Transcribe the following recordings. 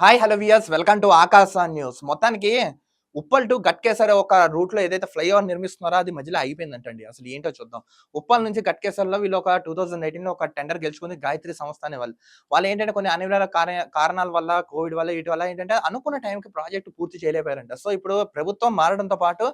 Hi hello viewers welcome to Akasha news మొత్తానికి Uppal to Ghatkesar ఒక రూట్లో ఏదైతే ఫ్లైఓవర్ నిర్మిస్తున్నారో అది మధ్యలో అయిపోయిందంటండి అసలు ఏంటో చూద్దాం. ఉప్పల్ నుంచి గట్కేసర్లో వీళ్ళు ఒక టూ థౌసండ్ ఎయిటీన్లో ఒక టెండర్ గెలుచుకుంది గాయత్రి సంస్థ అనే వాళ్ళు. వాళ్ళు ఏంటంటే కొన్ని అనివార్య కారణాల వల్ల కోవిడ్ వల్ల వీటి వల్ల ఏంటంటే అనుకున్న టైంకి ప్రాజెక్ట్ పూర్తి చేయలేకపోయారంట. సో ఇప్పుడు ప్రభుత్వం మారడంతో పాటు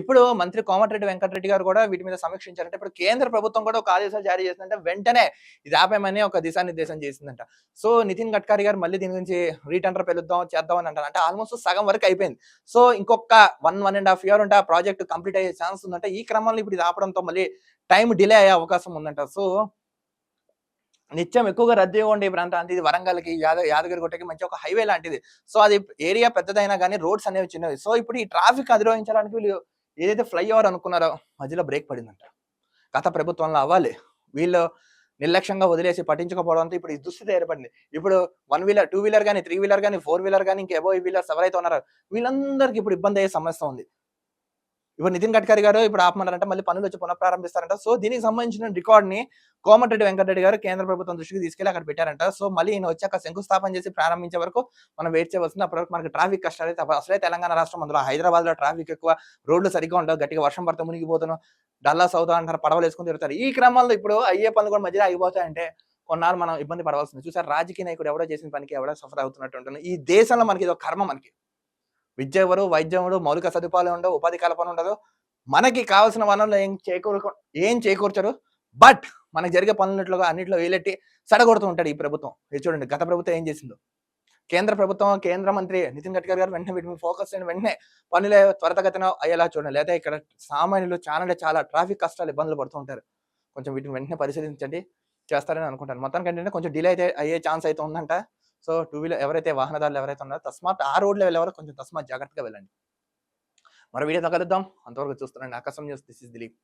ఇప్పుడు మంత్రి కోమటిరెడ్డి వెంకటరెడ్డి గారు కూడా వీటి మీద సమీక్షించారంటే. ఇప్పుడు కేంద్ర ప్రభుత్వం కూడా ఒక ఆదేశాలు జారీ చేసిందంటే. వెంటనే ఇది ఆపేమని ఒక దిశానిర్దేశం చేసిందంట. సో నితిన్ గడ్కరీ గారు మళ్ళీ దీని గురించి రీటెండర్ పెలుద్దాం చేద్దాం అని అంటారు. అంటే ఆల్మోస్ట్ సగం వరకు అయిపోయింది. సో ఇంకొక one one and half year ఉంటే ఆ ప్రాజెక్ట్ కంప్లీట్ అయ్యే ఛాన్స్ ఉందంటే ఈ క్రమంలో ఇప్పుడు ఇది ఆపడంతో మళ్ళీ టైం డిలే అయ్యే అవకాశం ఉందంట. సో నిత్యం ఎక్కువగా రద్దీ ఉండే ఈ ప్రాంతం ఇది వరంగల్కి యాద యాదగిరి గుట్టకి మంచి ఒక హైవే లాంటిది. సో అది ఏరియా పెద్దదైనా కానీ రోడ్స్ అనేవి చిన్నవి. సో ఇప్పుడు ఈ ట్రాఫిక్ అధిరోహించడానికి వీళ్ళు ఏదైతే ఫ్లైఓవర్ అనుకున్నారో మధ్యలో బ్రేక్ పడిందంట. గత ప్రభుత్వంలో అవ్వాలి. వీళ్ళు నిర్లక్ష్యంగా వదిలేసి పట్టించకపోవడంతో ఇప్పుడు ఈ దుస్థితి ఏర్పడింది. ఇప్పుడు వన్ వీలర్ టూ వీలర్ కానీ త్రీ వీలర్ కానీ ఫోర్ వీలర్ కానీ ఇంకా ఎబో వీలర్స్ ఎవరైతే ఉన్నారో వీళ్ళందరికీ ఇప్పుడు ఇబ్బంది అయ్యే సమస్య ఉంది. ఇప్పుడు నితిన్ గడ్కరీ గారు ఇప్పుడు ఆపమన్నారంటే మళ్ళీ పనులు వచ్చి పునఃప్రారంభిస్తారంట. సో దీనికి సంబంధించిన రికార్డ్ని కోమటిరెడ్డి వెంకటరెడ్డి గారు కేంద్ర ప్రభుత్వం దృష్టికి తీసుకెళ్ళి అక్కడ పెట్టారంట. సో మళ్ళీ ఈయన వచ్చాక శంకుస్థాపన చేసి ప్రారంభించే వరకు మనం వెయిట్ చేయవలసింది అప్పటి వరకు మనకి ట్రాఫిక్ కష్టాలు అయితే అసలే తెలంగాణ రాష్ట్రం అందులో హైదరాబాద్లో ట్రాఫిక్ ఎక్కువ రోడ్లు సరిగ్గా ఉండవు గట్టిగా వర్షం పడితే మునిగిపోతాను డల్లాస్ అవుతా అంటారు పడవలు వేసుకుని తిరుగుతారు. ఈ క్రమంలో ఇప్పుడు అయ్యే పనులు కూడా మధ్యలో ఆగిపోతాయంటే కొన్నాళ్ళు మనం ఇబ్బంది పడవలసింది. చూసారు రాజకీయ నాయకుడు ఎవడో చేసిన పనికి ఎవడో సఫర్ అవుతున్నట్టు ఉంటుంది. ఈ దేశంలో మనకి ఇది ఒక కర్మ మనకి. విద్య ఎవరు వైద్యం మౌలిక సదుపాయాలు ఉండవు ఉపాధి కల్పన ఉండదు. మనకి కావాల్సిన వనరులు ఏం చేకూరు ఏం చేకూర్చరు? బట్ మనకు జరిగే పనులట్లుగా అన్నింటిలో వేలెట్టి సడగొడుతూ ఉంటాడు ఈ ప్రభుత్వం. ఇది చూడండి గత ప్రభుత్వం ఏం చేసిందో. కేంద్ర ప్రభుత్వం కేంద్ర మంత్రి నితిన్ గడ్కరీ గారు వెంటనే వీటి మీద ఫోకస్ చేయండి వెంటనే పనులే త్వరతగతిన అయ్యేలా చూడండి. లేదా ఇక్కడ సామాన్యులు చాలా చాలా ట్రాఫిక్ కష్టాలు ఇబ్బందులు పడుతూ ఉంటారు. కొంచెం వీటిని వెంటనే పరిశీలించండి చేస్తారని అనుకుంటాను. మొత్తానికి ఏంటంటే కొంచెం డిలే అయితే అయ్యే ఛాన్స్ అయితే ఉందంట. సో టూ వీలర్ ఎవరైతే వాహనదారులు ఎవరైతే ఉన్నారో తస్మాత్ ఆ రోడ్లో వెళ్ళేవారు కొంచెం తస్మాత్ జాగ్రత్తగా వెళ్ళండి. మరో వీడియోతో కలుద్దాం. అంతవరకు చూస్తున్నాండి. ఆకాశం న్యూస్. This is Dilip.